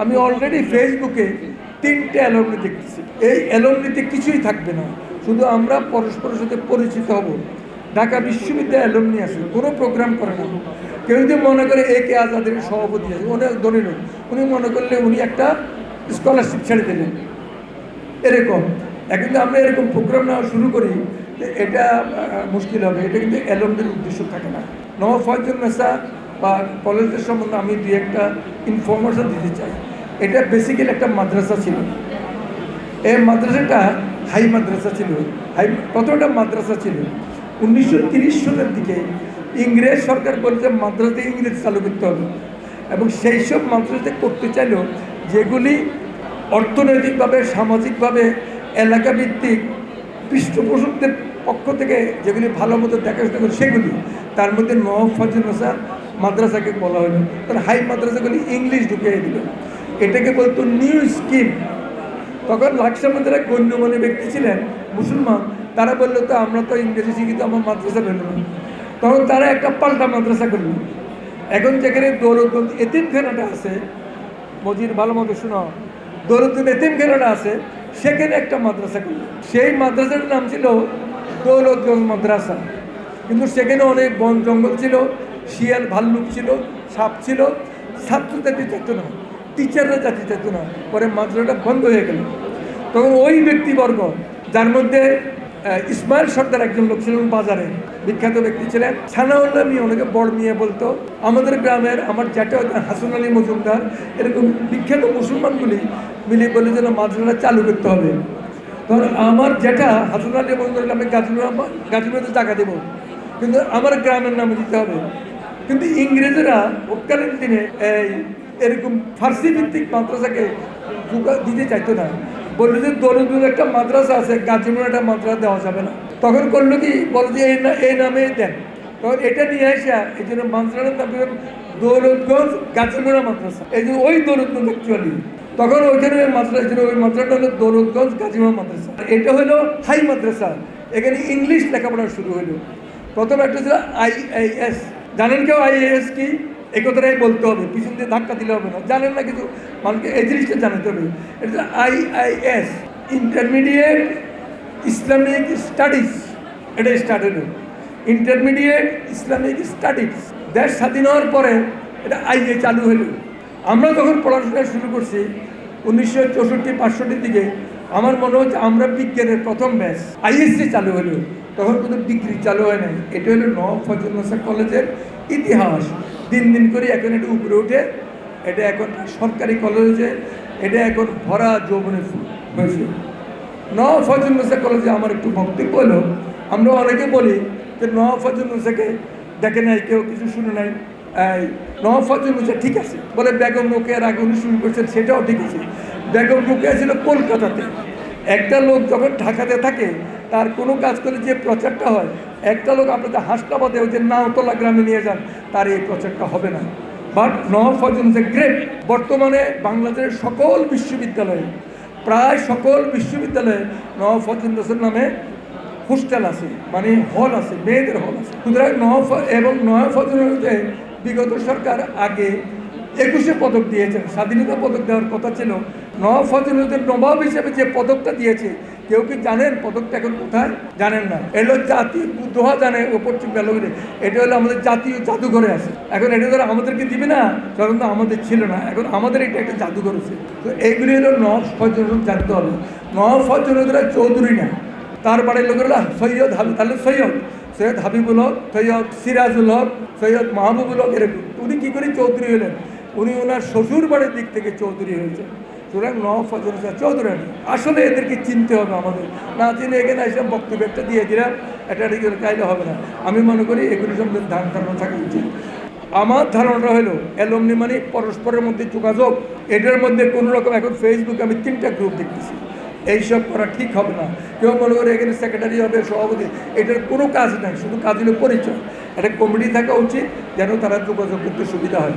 আমি অলরেডি ফেসবুকে তিনটে অ্যালমনি দেখতেছি। এই অ্যালমনিতে কিছুই থাকবে না। শুধু আমরা পরস্পরের সাথে পরিচিত হব। ঢাকা বিশ্ববিদ্যালয় অ্যালমনি আছে, কোনো প্রোগ্রাম করে না। কেউ যদি মনে করে এ কে আজাদের সভাপতি আছে অনেক ধনী উনি মনে করলে উনি একটা স্কলারশিপ ছেড়ে দিলেন। এরকম। এখন আমরা এরকম প্রোগ্রাম নেওয়া শুরু করি, তো এটা মুশকিল হবে। এটা কিন্তু অ্যালমদের উদ্দেশ্য থাকে না। নবাব ফয়জুল নেসা বা কলেজের সম্বন্ধে আমি দুই একটা ইনফরমেশন দিতে চাই। এটা বেসিক্যালি একটা মাদ্রাসা ছিল। এই মাদ্রাসাটা হাই মাদ্রাসা ছিল। হাই, প্রথমটা মাদ্রাসা ছিল। উনিশশো সালের দিকে ইংরেজ সরকার বলছে মাদ্রাসাতে ইংরেজ চালু করতে হবে। এবং সেই সব মাদ্রাসাতে করতে চাইলেও যেগুলি অর্থনৈতিকভাবে, সামাজিকভাবে, এলাকাভিত্তিক, পৃষ্ঠপোষকদের পক্ষ থেকে যেগুলি ভালো মতো দেখাশোনা করে সেগুলি। তার মধ্যে নওয়াব ফজল নসার মাদ্রাসাকে বলা হলো। তার হাই মাদ্রাসাগুলি ইংলিশ ঢুকিয়ে দিল। এটাকে বলতো নিউ স্কিম তখন লাকসামের যারা গণ্যমান্য ব্যক্তি ছিলেন, মুসলমান। তারা বলল, তো আমরা তো ইংরেজি শিখি, তো আমার মাদ্রাসা পেল তখন তারা একটা পাল্টা মাদ্রাসা করল। এখন যেখানে দৌলতগঞ্জ এতিমখানাটা আছে, মজির ভালো মতো শোনো দৌলতগঞ্জ এতিমখানাটা আছে, সেখানে একটা মাদ্রাসা করল। সেই মাদ্রাসার নাম ছিল দৌলতগঞ্জ মাদ্রাসা। কিন্তু সেখানে অনেক বন জঙ্গল ছিল, শিয়াল ভাল্লুক ছিল, সাপ ছিল ছাত্র জাতি যেত না। টিচাররা জাতি যেত না, পরে মাদ্রাসাটা বন্ধ হয়ে গেল। তখন ওই ব্যক্তিবর্গ, যার মধ্যে ইসমাইল সর্দার একজন লোক ছিলেন বাজারে। বিখ্যাত ব্যক্তি ছিলেন। সানাউল্লাহ মিয়া ওনাকে বড় মিয়া বলতো। আমাদের গ্রামের, আমার জ্যাঠা হাসান আলী মজুমদার, এরকম বিখ্যাত মুসলমানগুলি মিলে বলে যেন মাদ্রাসা চালু করতে হবে। তখন আমার জ্যাঠা হাসান আলী মজুমদার আমি গাজীপুর গাজীপুরে টাকা দেবো। কিন্তু আমার গ্রামের নামে দিতে হবে। কিন্তু ইংরেজরা তৎকালীন দিনে এই এরকম ফার্সি ভিত্তিক মাদ্রাসাকে দিতে চাইতো না। বলল যে দৌলতপুর একটা মাদ্রাসা আছে গাজীপুর একটা মাদ্রাসা দেওয়া যাবে না। তখন করল কি? বলো যে এই নামে দেন। তখন এটা নিয়ে আসা, এই জন্য মাদ্রাসার নাম দৌলতগঞ্জ গাজীপুরা মাদ্রাসা। এই যে ওই দৌলতগঞ্জ অ্যাকচুয়ালি তখন ওইখানে ওই মাদ্রাসা ছিল ওই মাদ্রাসাটা হলো দৌলতগঞ্জ গাজীপুরা মাদ্রাসা। এটা হলো হাই মাদ্রাসা। এখানে ইংলিশ লেখাপড়া শুরু হলো। প্রথম একটা ছিল আইআইএস জানেন কেউ আইএএস কি? এই কথাটাই বলতে হবে, পিছন দিয়ে ধাক্কা দিলে হবে না। জানেন না কিছু? মানুষকে এই জিনিসটা জানাতে হবে। এটা আইআইএস ইন্টারমিডিয়েট ইসলামিক স্টাডিজ এটা স্টার্ট হলো। ইন্টারমিডিয়েট ইসলামিক স্টাডিজ দেশ স্বাধীন হওয়ার পরে এটা আইএ চালু হলো। আমরা যখন পড়াশোনা শুরু করছি উনিশশো চৌষট্টি, পাঁচষট্টির দিকে। আমার মনে হচ্ছে আমরা বিজ্ঞানের প্রথম ব্যাচ আইএসসি চালু হলো। তখন কোনো ডিগ্রি চালু হয় নাই। এটা হলো নব ফজল কলেজের ইতিহাস। দিন দিন করে এখন এটা উপরে উঠে এটা এখন সরকারি কলেজে, এটা এখন ভরা যৌবনে হয়েছে। নওয়াব ফজল কলেজে আমার একটু বক্তব্য হলো। আমরা অনেকে বলি যে নওয়াব ফজল মুসাকে দেখে নাই, কেউ কিছু শুনে নাই। এই নওয়াব ফজল ঠিক আছে। বলে বেগম রোকেয়ার আগে উনি শুরু করছেন, সেটাও ঠিক আছে। বেগম রোকেয়া ছিল কলকাতাতে। একটা লোক যখন ঢাকাতে থাকে, তার কোনো কাজ করে যে প্রচারটা হয় একটা লোক আপনাদের হাসপাতালে ওই যে নাওতলা গ্রামে নিয়ে যান, তার এই প্রচারটা হবে না। বাট নওয়াব ফজল মুসা গ্রেট, বর্তমানে বাংলাদেশের সকল বিশ্ববিদ্যালয়ে, প্রায় সকল বিশ্ববিদ্যালয়ে নওয়াব ফজল হোসেন নামে হোস্টেল আছে মানে হল আছে, মেয়েদের হল আছে। সুতরাং নওয়াব এবং ফজল হোসেনকে বিগত সরকার আগে একুশে পদক দিয়েছেন স্বাধীনতা পদক দেওয়ার কথা ছিল নওয়াব ফজল নবাব হিসেবে যে পদকটা দিয়েছে কেউ কি জানেন পদকটা এখন কোথায়? জানেন না। এলো জাতি দোহা জানে, ওপর গেল এটা হলো আমাদের জাতীয় জাদুঘরে আছে। এখন এটা ধরো আমাদেরকে দিবে না? তখন তো আমাদের ছিল না। এখন আমাদের এটা একটা জাদুঘর আছে। তো এইগুলি হলো নওয়াব হোসেন জানতে হবে নওয়াব হোসেন চৌধুরী না তার বাড়ির লোকের হলো সৈয়দ হাবি তাহলে সৈয়দ। সৈয়দ হাবিবুল হক, সৈয়দ সিরাজুল হক, সৈয়দ মাহবুবুল হক এরকম। উনি কী করে চৌধুরী হলেন? উনি ওনার শ্বশুর বাড়ির দিক থেকে চৌধুরী হয়েছেন। সুতরাং নওয়াব ফজল হোসেন আসলে এদেরকে চিনতে হবে আমাদের। না চিনে এখানে এসে বক্তব্য একটা দিয়ে দিলাম এটা এটা চাইলে হবে না। আমি মনে করি এগুলি সম্বন্ধে ধান ধারণা থাকা উচিত। আমার ধারণাটা হলো অ্যালমনি মানে পরস্পরের মধ্যে যোগাযোগ, এটার মধ্যে কোনো রকম এখন ফেসবুকে আমি তিনটা গ্রুপ দেখতেছি। এইসব করা ঠিক হবে না। কেউ মনে করে এখানে সেক্রেটারি হবে, সভাপতি, এটার কোনো কাজ নাই, শুধু কাজ হলো পরিচয়। একটা কমিটি থাকা উচিত, যেন তারা যোগাযোগ করতে সুবিধা হয়।